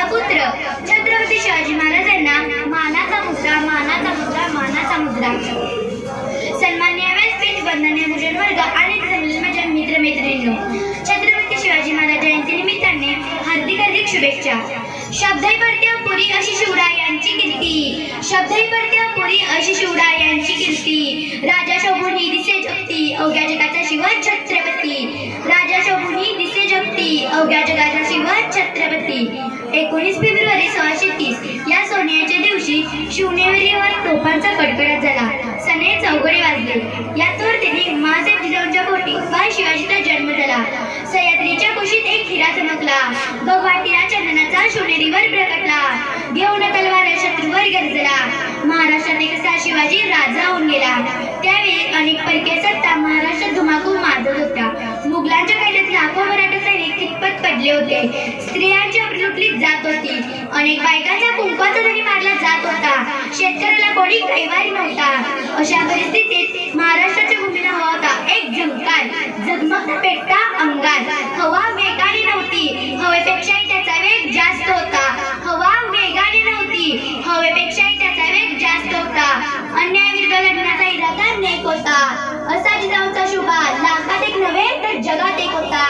मानाचा पुत्र. छत्रपती शिवाजी महाराजांना मानाचा मुद्रा मानाचा मुद्रा मानाचा मुद्रा. सन्मान्य व्यासपीठ वंदनीय भूषण वर्ग आणि मित्र मित्रमैत्रिणींनो छत्रपती शिवाजी महाराज जयंती निमित्ताने हार्दिक हार्दिक शुभेच्छा. शब्दही परत्या पुरी अशी शिवराय यांची कीर्ती. शब्दही परत्या पुरी अशी शिवरायांची कीर्ती. छत्रपती एकोणीस फेब्रुवारी सोळाशे तीस या सोन्याच्या दिवशी शिवनेरीवर तोफांचा कडकडाट झाला. सने चौकडे वाजले. या तोरतीने महासाहेब जिजाऊंच्या पोटी बाळ शिवाजीचा जन्म झाला. सह्याद्रीच्या कुशीत एक हिरा चमकला. भगवाटीला चंदनाचा शिवनेरीवर प्रकटला. घेऊन तलवार शत्रूवर गरजला. महाराष्ट्रात एक शिवाजी राजा होऊन गेला. त्यावेळी अनेक परकीय सत्ता महाराष्ट्रात धुमाकूळ माजत होत्या. मुघलांच्या कैद्यात लाखो मराठा सैनिक कितपत पडले होते. स्त्रियांच्या जात होती. अनेक बायकांचा कुंकवाचा जरी मारला जात होता शेतकऱ्याला कोणी कैवारी नव्हता. अशा परिस्थितीत महाराष्ट्राच्या भूमीला हवा होता एक झंकार झगमगता पेटता अंगार. हवा वेगाने नव्हती हवेपेक्षाही त्याचा वेग जास्त होता हवा वेगाने नव्हती हवेपेक्षाही त्याचा वेग जास्त होता अन्यायाविरुद्ध लढण्याचा इरादा नेक होता असा जिजाऊंचा शुभा लाखात एक नव्हे तर जगात एक होता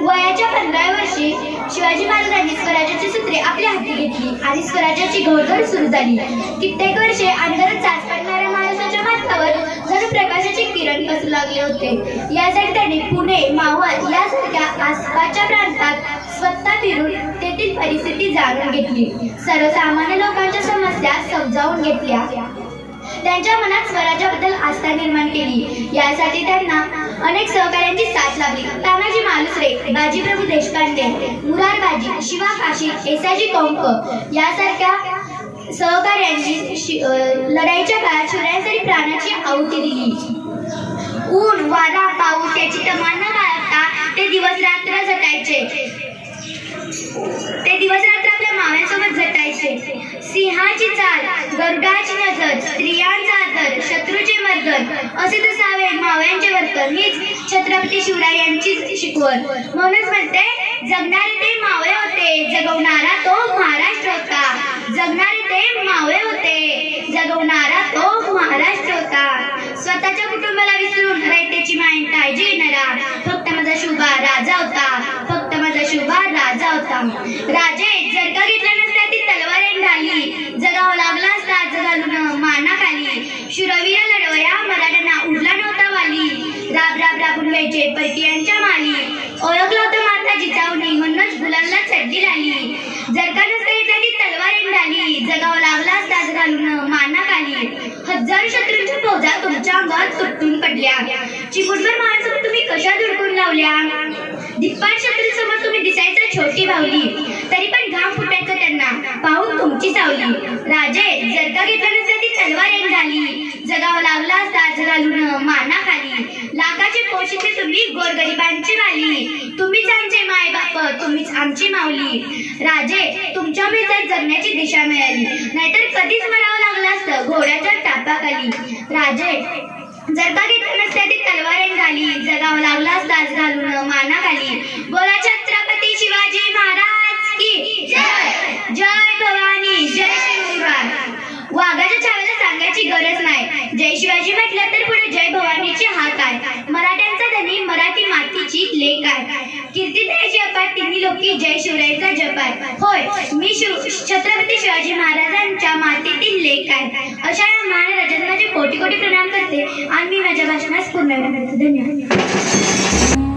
वयाच्या पंधराव्या वर्षी शिवाजी महाराजांनी स्वराज्याची सूत्रे आपल्या हाती घेतली आणि स्वराज्याची घोडदौड सुरू झाली. कित्येक वर्षे अंधारात चाच पडणाऱ्या महाराष्ट्राच्या माथ्यावर जणू प्रकाशाचे किरण पसरू लागले होते. यासाठी त्यांनी पुणे मावळ यासारख्या आसपासच्या प्रांतात स्वतः फिरून तेथील परिस्थिती जाणून घेतली. सर्वसामान्य लोकांच्या समस्या समजावून घेतल्या. त्यांच्या मनात स्वराज्याबद्दल आस्था निर्माण केली. यासाठी त्यांना अनेक सहकार्यांची साथ लाभली. तानाजी मालुसरे बाजीप्रभू देशपांडे मुरार बाजी शिवा काशी एसाजी कौंक यासारख्या सहकार्यांची लढाईच्या काळात शिवरायांसाठी प्राणाची आहुती दिली. ऊन वारा पाऊस याची तमांना बाळगता ते दिवस रात्र झटायचे ते दिवस रात्र आपल्या माव्यांसोबत झटायचे सिंहाची चाल गरुडाची नजर स्त्रियांचा आदर शत्रूचे मर्दन असे तसावे मावळ्यांचे वर्तन. हीच छत्रपती शिवराय शिवरायांची शिकवण. म्हणूनच म्हणते जगणारे ते मावळे होते जगवणारा तो महाराष्ट्र होता. जगणारे ते मावळे होते जगवणारा तो महाराष्ट्र होता. स्वतःच्या कुटुंबाला विसरून रयतेची माईन काळजी घेणारा फक्त माझा शुभा राजा होता. फक्त माझा शुभा राजा होता. राजे जर का घेतला नसता ती तलवार ढाली जगावं लागला असता आज घालून माना खाली शुरवीर लढवया मराठ्यांना उरला नव्हता वाली. राब राब राबून व्हायचे परकीयांच्या माली. ओळखलं होतं माता जिजाऊनी म्हणूनच गुलांना चढली लाली. जर का नसता घेतला ती तलवार ढाली जगाव लागला असता घालून माना खाली हजार शत्रूंच्या फौजा तुमच्या अंगात तुटून पडल्या. चिमुटभर माणसं तुम्ही कशा धुडकून लावल्या? दिप्पाट शत्रू समोर तुम्ही दिसायचं छोटी भावली तरी पण घाम फुटायचं त्यांना. पाहून तुमची सावली. राजे जर का घेतला नसता झाली. जगाव लागला असता आज घालून माना खाली. लाखाचे पोशिते तुम्ही गोरगरिबांची वाली. तुम्हीच आमचे माय बाप तुम्हीच आमची माऊली. राजे तुमच्या मिळतात जगण्याची दिशा मिळाली. नाहीतर कधीच मरावं लागलं असतं घोड्याच्या टापाखाली. राजे जर का घेतलं नसत्या ती तलवार झाली. जगाव लागला असता आज घालून माना खाली बोला छत्रपती शिवाजी महाराज की जय जय भवानी जय शिवराय वाघाच्या छाव्याला सांगायची गरज नाही जय म्हटलं तर पुढे जय भवानीचे हात आहे मराठ्यांचा धनी मराठी मातीची लेख आहे कीर्ती द्यायची अपाट तिन्ही लोकी जय शिवरायचा जप आहे. होय मी शिव छत्रपती शिवाजी महाराजांच्या मातीतील लेख आहे. अशा या महान राजांना माझे कोटी कोटी प्रणाम करते आणि मी माझ्या भाषणास पूर्ण करते. धन्यवाद.